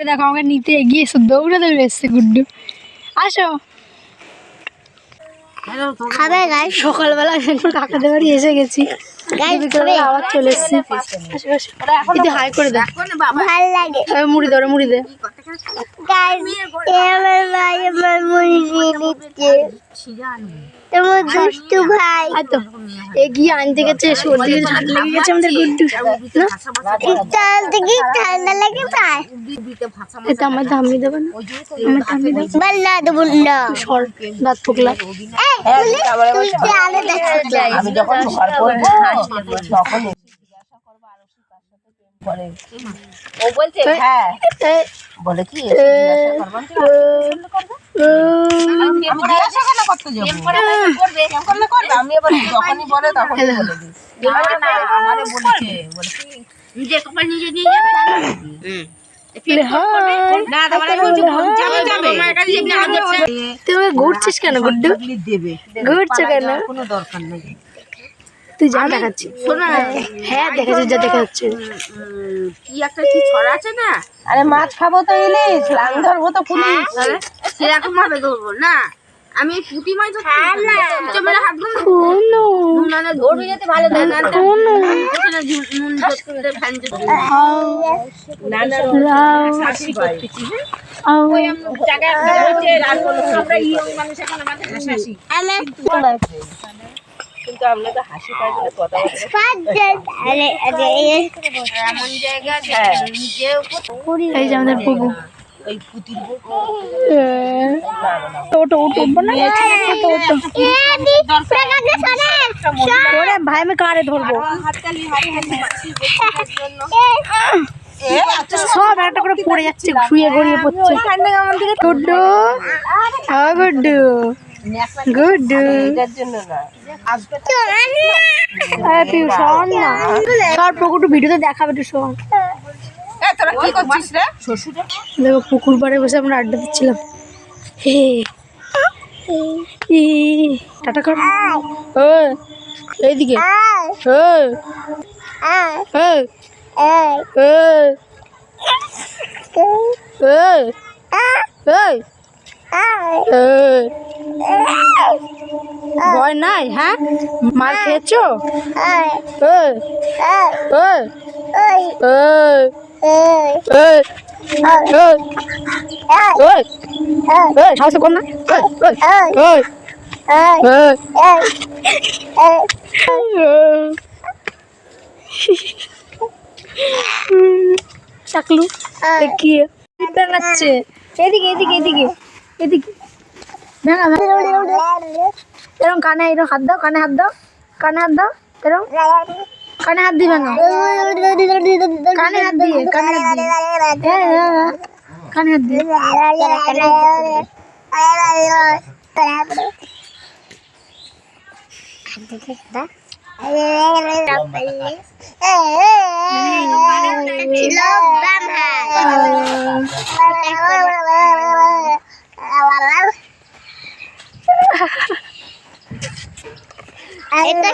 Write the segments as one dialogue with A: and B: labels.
A: দেখো আমাকে নিতে এগিয়ে এসে দৌড়ে দৌড়ে এসছে গুড্ডু। আসো।
B: খাবে গাই
A: সকালবেলা কাকাদের বাড়ি এসে গেছি। আবার চলে এসছি। আসো, আসো। হাই করে দে।
B: ভালো লাগে।
A: মুড়ি দে মুড়ি দে।
B: আমার ভাই আমার মুড়ি দিয়ে নিচ্ছে। তোমার দুষ্টু ভাই।
A: তো এগিয়ে আনতে গেছে সর্দি ঠান্ডা লেগে গেছে আমাদের গুড্ডু। না?
B: থেকে ঠান্ডা লাগে পায়
A: এটা আমার দামি দেবে না? আমার দামি দেবে?
B: বল্লা
A: সর দাঁত ফুকলা।
B: তুই যে আলে দেখতে
C: আমি যখন ঘর করব তখন বলে ও বলছে হ্যাঁ। বলে কি করতে যাব। আমি এবার যখনই বলে বলে দিই। আমারে বলেছে
A: তুই ঘুরছিস কেন গুড্ডু?
C: দেবে।
A: ঘুরছো কেন?
C: কোনো দরকার নেই।
A: তুই যা দেখাচ্ছি। হ্যাঁ দেখাচ্ছি যা দেখা যাচ্ছে
D: কি একটা কি ছড়া আছে না?
C: আরে মাছ খাব তো ইলিশ লাং ধরবো তো পুলিশ।
D: সেরকম ভাবে ধরবো না। আমি পুঁটি মাছ
C: কিন্তু আমরা তো হাসি পাই কথা
A: এই যে আমাদের পুকু
C: ওই পুতির
A: ওটো না। ওটো ওটো ওরে ভাই আমি কারে ধরবো? সব একটা করে পড়ে যাচ্ছে শুয়ে গড়িয়ে পড়ছে। গুড্ডু হ্যাঁ গুড্ডু গুড্ডু। হ্যাঁ তুই শোন না। সর পুকুরটু ভিডিওতে দেখাবে একটু শোন।
C: তোরা কি করছিস রে?
A: দেখো পুকুর পাড়ে বসে আমরা আড্ডা দিচ্ছিলাম। হে টাটা কর। ও এইদিকে। ও ও ও ও ও ভয় নাই হ্যাঁ? মার খেয়েছো? ও ও ও ও ওই ওই সাহস কম না চাকলু দেখিয়ে দেখাচ্ছে এদিকে এদিকে এদিকে এদিকে এরকম কানে এরকম হাত দাও কানে হাত দাও কানে হাত দাও এরকম কানে হাত দিবে না। কানে হাত দিয়ে কানে হাত দিয়ে। হ্যাঁ, হ্যাঁ, হ্যাঁ। কানে হাত দিয়ে।
B: এটা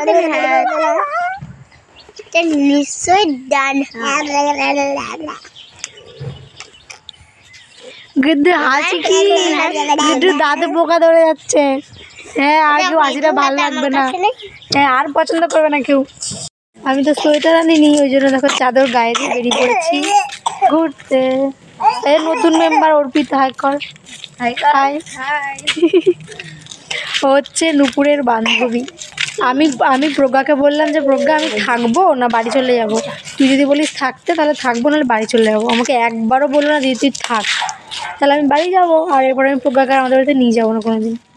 B: নিশ্চয় ডান
A: গুড্ডু হাসি কি? গুড্ডু দাঁতে পোকা ধরে যাচ্ছে। হ্যাঁ আর কেউ হাসিটা ভালো লাগবে না। হ্যাঁ আর পছন্দ করবে না কেউ। আমি তো সোয়েটার আনিনি ওই জন্য দেখো চাদর গায়ে দিয়ে বেরিয়ে পড়েছি। ঘুরতে। এই নতুন মেম্বার অর্পিত হাই কর হাই ও হচ্ছে নুপুরের বান্ধবী। আমি আমি প্রজ্ঞাকে বললাম যে, প্রজ্ঞা, আমি থাকব না বাড়ি চলে যাব? তুই যদি বলিস থাকতে, তাহলে থাকব, নাহলে বাড়ি চলে যাব। আমাকে একবারও বলল না দিদি তুই থাক, তাহলে আমি বাড়ি যাব। আর এরপরে আমি প্রজ্ঞাকে আমাদের বাড়িতে নিয়ে যাব না কোনোদিন।